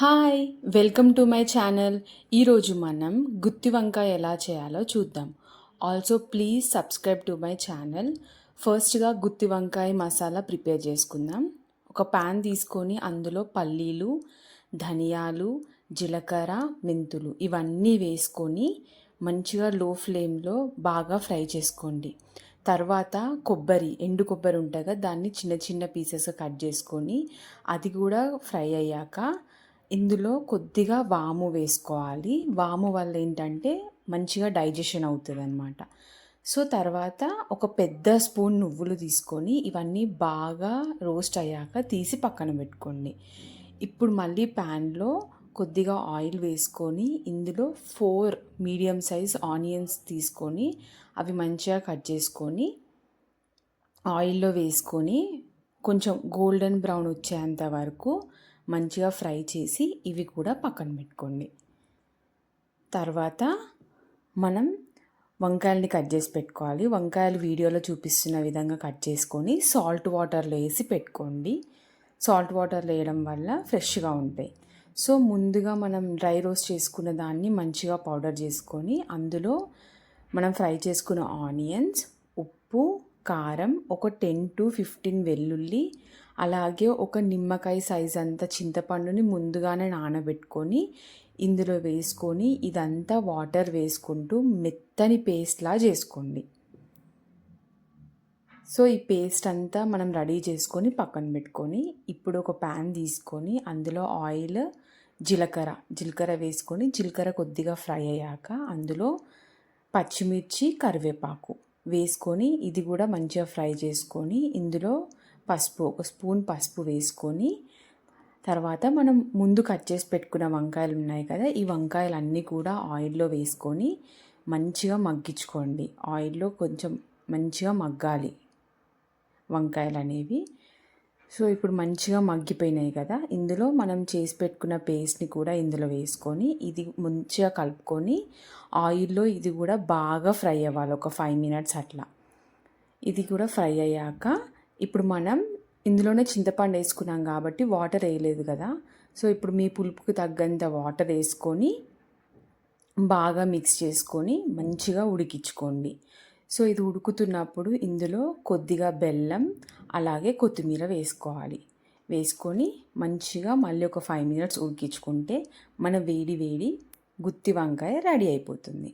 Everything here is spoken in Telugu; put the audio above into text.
Hi welcome to my channel. ఈరోజు మనం గుత్తి వంకాయ ఎలా చేయాలో చూద్దాం. Also please subscribe to my channel ఫస్ట్గా గుత్తి వంకాయ మసాలా ప్రిపేర్ చేసుకుందాం. ఒక ప్యాన్ తీసుకొని అందులో పల్లీలు ధనియాలు జీలకర్ర మెంతులు ఇవన్నీ వేసుకొని మంచిగా లో ఫ్లేమ్లో బాగా ఫ్రై చేసుకోండి. తర్వాత కొబ్బరి ఎండు కొబ్బరి ఉంటుందా దాన్ని చిన్న చిన్న పీసెస్ కట్ చేసుకొని అది కూడా ఫ్రై అయ్యాక ఇందులో కొద్దిగా వాము వేసుకోవాలి. వాము వల్ల ఏంటంటే మంచిగా డైజెషన్ అవుతుంది అనమాట సో తర్వాత ఒక పెద్ద స్పూన్ నువ్వులు తీసుకొని ఇవన్నీ బాగా రోస్ట్ అయ్యాక తీసి పక్కన పెట్టుకోండి. ఇప్పుడు మళ్ళీ ప్యాన్లో కొద్దిగా ఆయిల్ వేసుకొని ఇందులో ఫోర్ మీడియం సైజ్ ఆనియన్స్ తీసుకొని అవి మంచిగా కట్ చేసుకొని ఆయిల్లో వేసుకొని కొంచెం గోల్డెన్ బ్రౌన్ వచ్చేంత వరకు మంచిగా ఫ్రై చేసి ఇవి కూడా పక్కన పెట్టుకోండి. తర్వాత మనం వంకాయల్ని కట్ చేసి పెట్టుకోవాలి. వంకాయలు వీడియోలో చూపిస్తున్న విధంగా కట్ చేసుకొని సాల్ట్ వాటర్లో వేసి పెట్టుకోండి. సాల్ట్ వాటర్లో వేయడం వల్ల ఫ్రెష్గా ఉంటాయి. సో ముందుగా మనం డ్రై రోస్ట్ చేసుకున్న దాన్ని మంచిగా పౌడర్ చేసుకొని అందులో మనం ఫ్రై చేసుకున్న ఆనియన్స్ ఉప్పు కారం ఒక టెన్ టు ఫిఫ్టీన్ వెల్లుల్లి అలాగే ఒక నిమ్మకాయ సైజ్ అంత చింతపండుని ముందుగానే నానబెట్టుకొని ఇందులో వేసుకొని ఇదంతా వాటర్ వేసుకుంటూ మెత్తని పేస్ట్లా చేసుకోండి. సో ఈ పేస్ట్ అంతా మనం రెడీ చేసుకొని పక్కన పెట్టుకొని ఇప్పుడు ఒక ప్యాన్ తీసుకొని అందులో ఆయిల్ జీలకర్ర జీలకర్ర వేసుకొని జీలకర్ర కొద్దిగా ఫ్రై అయ్యాక అందులో పచ్చిమిర్చి కరివేపాకు. వేసుకొని ఇది కూడా మంచిగా ఫ్రై చేసుకొని ఇందులో పసుపు ఒక స్పూన్ పసుపు వేసుకొని తర్వాత మనం ముందు కట్ చేసి పెట్టుకున్న వంకాయలు ఉన్నాయి కదా ఈ వంకాయలు అన్నీ కూడా ఆయిల్లో వేసుకొని మంచిగా మగ్గించుకోండి. ఆయిల్లో కొంచెం మంచిగా మగ్గాలి వంకాయలు అనేవి సో ఇప్పుడు మంచిగా మగ్గిపోయినాయి కదా. ఇందులో మనం చేసి పెట్టుకున్న పేస్ట్ని కూడా ఇందులో వేసుకొని ఇది మంచిగా కలుపుకొని ఆయిల్లో ఇది కూడా బాగా ఫ్రై అవ్వాలి. ఒక ఫైవ్ మినిట్స్ అట్లా. ఇది కూడా ఫ్రై అయ్యాక ఇప్పుడు మనం ఇందులోనే చింతపండు వేసుకున్నాం కాబట్టి వాటర్ వేయలేదు కదా. సో ఇప్పుడు మీ పులుపుకి తగ్గంత వాటర్ వేసుకొని బాగా మిక్స్ చేసుకొని మంచిగా ఉడికించుకోండి. సో ఇది ఉడుకుతున్నప్పుడు ఇందులో కొద్దిగా బెల్లం అలాగే కొత్తిమీర వేసుకోవాలి. వేసుకొని మంచిగా మళ్ళీ ఒక ఫైవ్ మినిట్స్ ఉడికించుకుంటే మన వేడి వేడి గుత్తి వంకాయ రెడీ అయిపోతుంది.